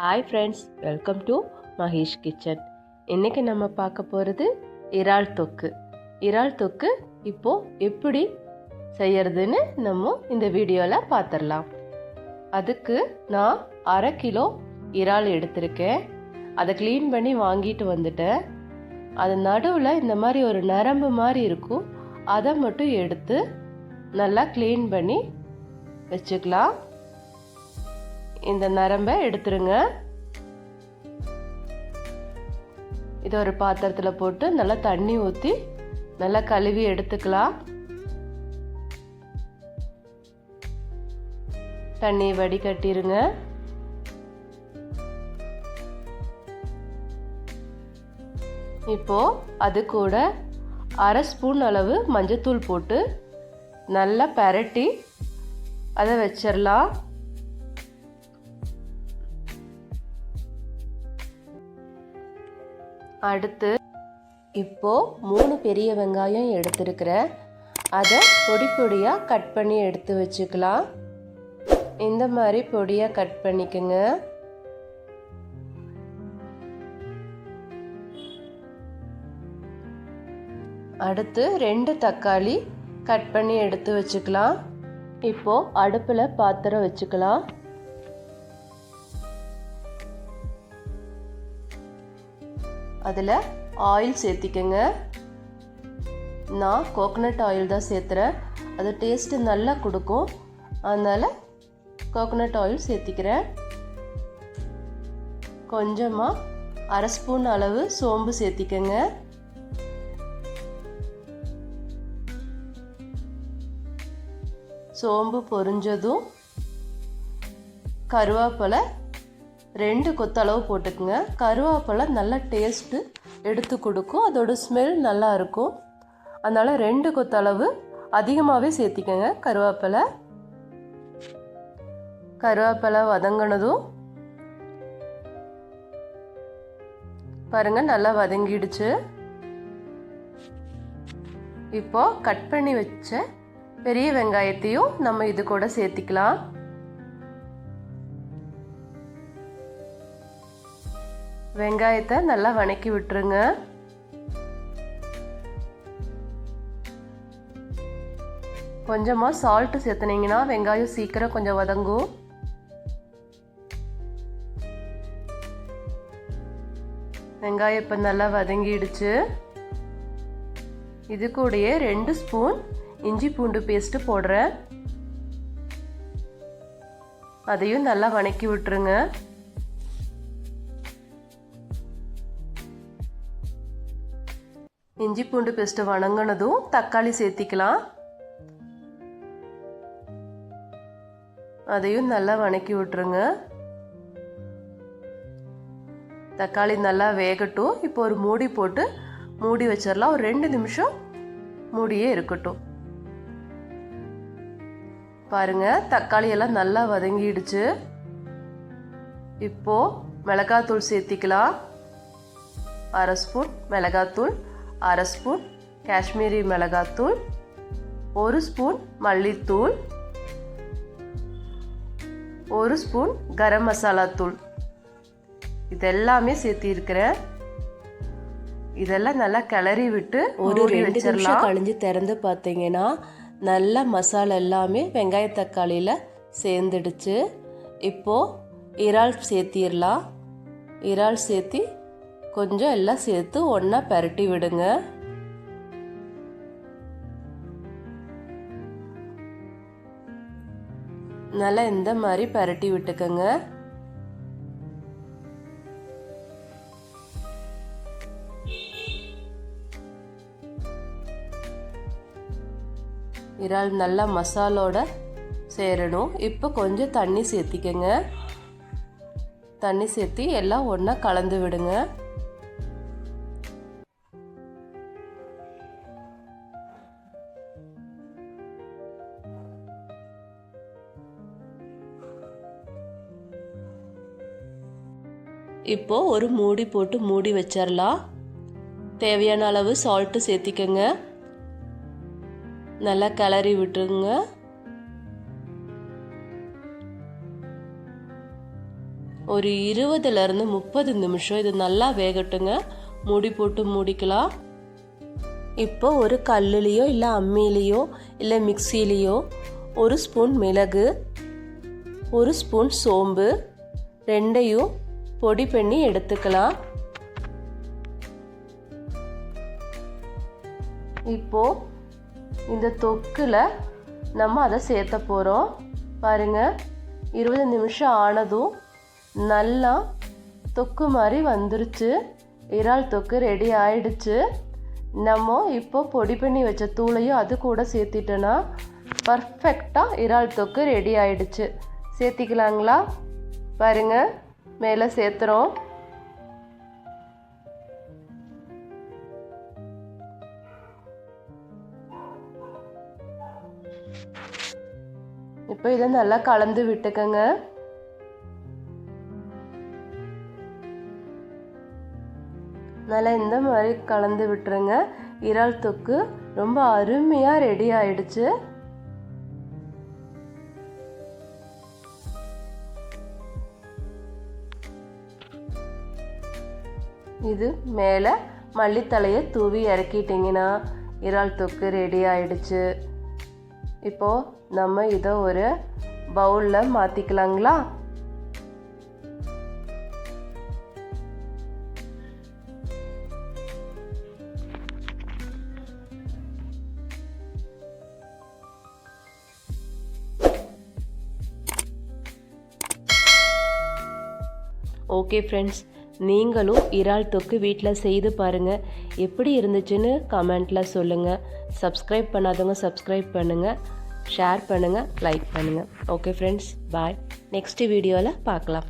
Hi friends welcome to Mahesh kitchen இன்றைக்கி நம்ம பார்க்க போகிறது இறால் தொக்கு. இறால் தொக்கு இப்போது எப்படி செய்யறதுன்னு நம்ம இந்த வீடியோவில் பார்த்துடலாம். அதுக்கு நான் அரை கிலோ இறால் எடுத்திருக்கேன். அதை க்ளீன் பண்ணி வாங்கிட்டு வந்துட்டேன். அது நடுவில் இந்த மாதிரி ஒரு நரம்பு மாதிரி இருக்கும். அதை மட்டும் எடுத்து நல்லா க்ளீன் பண்ணி வச்சுக்கலாம். இந்த நரம்பை எடுத்துருங்க. இதை ஒரு பாத்திரத்தில் போட்டு நல்லா தண்ணி ஊற்றி நல்லா கழுவி எடுத்துக்கலாம். தண்ணி வடிகட்டிருங்க. இப்போ அது கூட அரை ஸ்பூன் அளவு மஞ்சத்தூள் போட்டு நல்லா பரட்டி அதை வச்சிடலாம் அடுத்து இப்போ மூணு பெரிய வெங்காயம் எடுத்திருக்கிறேன் அதை பொடி பொடியாக கட் பண்ணி எடுத்து வச்சுக்கலாம். இந்த மாதிரி பொடியாக கட் பண்ணிக்கோங்க. அடுத்து ரெண்டு தக்காளி கட் பண்ணி எடுத்து வச்சுக்கலாம். இப்போ அடுப்பில் பாத்திரம் வச்சுக்கலாம். அதில் ஆயில் சேர்த்திக்கங்க. நான் கோகனட் ஆயில் தான் சேர்த்துறேன். அது டேஸ்ட்டு நல்லா கொடுக்கும். அதனால் கோகனட் ஆயில் சேர்த்திக்கிறேன். கொஞ்சமாக அரை ஸ்பூன் அளவு சோம்பு சேர்த்திக்கங்க. சோம்பு பொரிஞ்சதும் கருவேப்பிலை ரெண்டு கொத்தளவு போட்டுக்குங்க. கருவேப்பிலை நல்லா டேஸ்ட்டு எடுத்து கொடுக்கும். அதோட ஸ்மெல் நல்லா இருக்கும். அதனால் ரெண்டு கொத்தளவு அதிகமாகவே சேர்த்திக்கங்க. கருவேப்பிலை. கருவேப்பிலை வதங்கினதும் பாருங்கள் நல்லா வதங்கிடுச்சு. இப்போ கட் பண்ணி வச்ச பெரிய வெங்காயத்தையும் நம்ம இது கூட சேர்த்திக்கலாம். வெங்காயத்தை நல்லா வணக்கி விட்டுருங்க. கொஞ்சமாக சால்ட்டு சேர்த்துனீங்கன்னா வெங்காயம் சீக்கிரம் கொஞ்சம் வதங்கும். வெங்காயம் இப்போ நல்லா வதங்கிடுச்சு. இது கூடயே ரெண்டு ஸ்பூன் இஞ்சி பூண்டு பேஸ்ட்டு போடுறேன். அதையும் நல்லா வணக்கி விட்டுருங்க. இஞ்சி பூண்டு பேஸ்ட்டு வணங்கினதும் தக்காளி சேர்த்திக்கலாம். அதையும் நல்லா வணக்கி விட்டுருங்க. தக்காளி நல்லா வேகட்டும். இப்போ ஒரு மூடி போட்டு மூடி வச்சிடலாம் ஒரு ரெண்டு நிமிஷம் மூடியே இருக்கட்டும். பாருங்க தக்காளி எல்லாம் நல்லா வதங்கிடுச்சு. இப்போ மிளகாத்தூள் சேர்த்திக்கலாம். அரை ஸ்பூன் மிளகாத்தூள். அரை ஸ்பூன் காஷ்மீரி மிளகாத்தூள் ஒரு ஸ்பூன் மல்லித்தூள் ஒரு ஸ்பூன் கரம் மசாலா தூள். இதெல்லாமே சேர்த்திருக்கிறேன் இதெல்லாம் நல்லா கிளறி விட்டு ஒரு ரெண்டு நிமிஷம் கழிஞ்சு திறந்து பார்த்தீங்கன்னா நல்லா மசாலா எல்லாமே வெங்காய தக்காளியில் சேர்ந்துடுச்சு. இப்போது இறால் சேர்த்திடலாம். இறால் சேர்த்தி கொஞ்சம் எல்லாம் சேர்த்து ஒன்றா பரட்டி விடுங்க. நல்லா இந்த மாதிரி பரட்டி விட்டுக்கோங்க. இறால் நல்லா மசாலோட சேரணும். இப்போ கொஞ்சம் தண்ணி சேர்த்திக்கங்க. தண்ணி சேர்த்தி எல்லாம் ஒன்றா கலந்து விடுங்க. இப்போது ஒரு மூடி போட்டு மூடி வச்சிடலாம் தேவையான அளவு சால்ட்டு சேர்த்திக்கங்க. நல்லா கிளறி விட்டுருங்க. ஒரு இருபதுலேருந்து முப்பது நிமிஷம் இது நல்லா வேகட்டுங்க. மூடி போட்டு மூடிக்கலாம். இப்போ ஒரு கல்லுலேயோ இல்லை அம்மிலேயோ இல்லை மிக்சிலேயோ ஒரு ஸ்பூன் மிளகு ஒரு ஸ்பூன் சோம்பு ரெண்டையும் பொடி பண்ணி எடுத்துக்கலாம். இப்போ இந்த தொக்கில் நம்ம அதை சேர்த்த போகிறோம் பாருங்க இருபது நிமிஷம் ஆனதும் நல்லா தொக்கு மாதிரி வந்துருச்சு. இறால் தொக்கு ரெடி ஆயிடுச்சு. நம்ம இப்போ பொடி பண்ணி வச்ச தூளையும் அது கூட சேர்த்திட்டோன்னா பர்ஃபெக்டாக இறால் தொக்கு ரெடி ஆயிடுச்சு. சேர்த்திக்கலாங்களா? பாருங்கள் மேலே சேர்த்துறோம். இப்போ இதை நல்லா கலந்து விட்டுக்கங்க. நல்லா இந்த மாதிரி கலந்து விட்டுருங்க. இறால் தொக்கு ரொம்ப அருமையாக ரெடி ஆயிடுச்சு. இது மேலே மல்லித்தலையை தூவி இறக்கிட்டிங்கன்னா இறால் தொக்கு ரெடி ஆயிடுச்சு. இப்போது நம்ம இதை ஒரு பவுலில் மாற்றிக்கலாங்களா ஓகே ஃப்ரெண்ட்ஸ் நீங்களும் இறால் தொக்கு வீட்டில் செய்து பாருங்கள் எப்படி இருந்துச்சுன்னு கமெண்ட்டில் சொல்லுங்கள் சப்ஸ்கிரைப் பண்ணாதவங்க சப்ஸ்கிரைப் பண்ணுங்கள் ஷேர் பண்ணுங்கள் லைக் பண்ணுங்கள் ஓகே ஃப்ரெண்ட்ஸ் பாய் நெக்ஸ்ட் வீடியோவில் பார்க்கலாம்.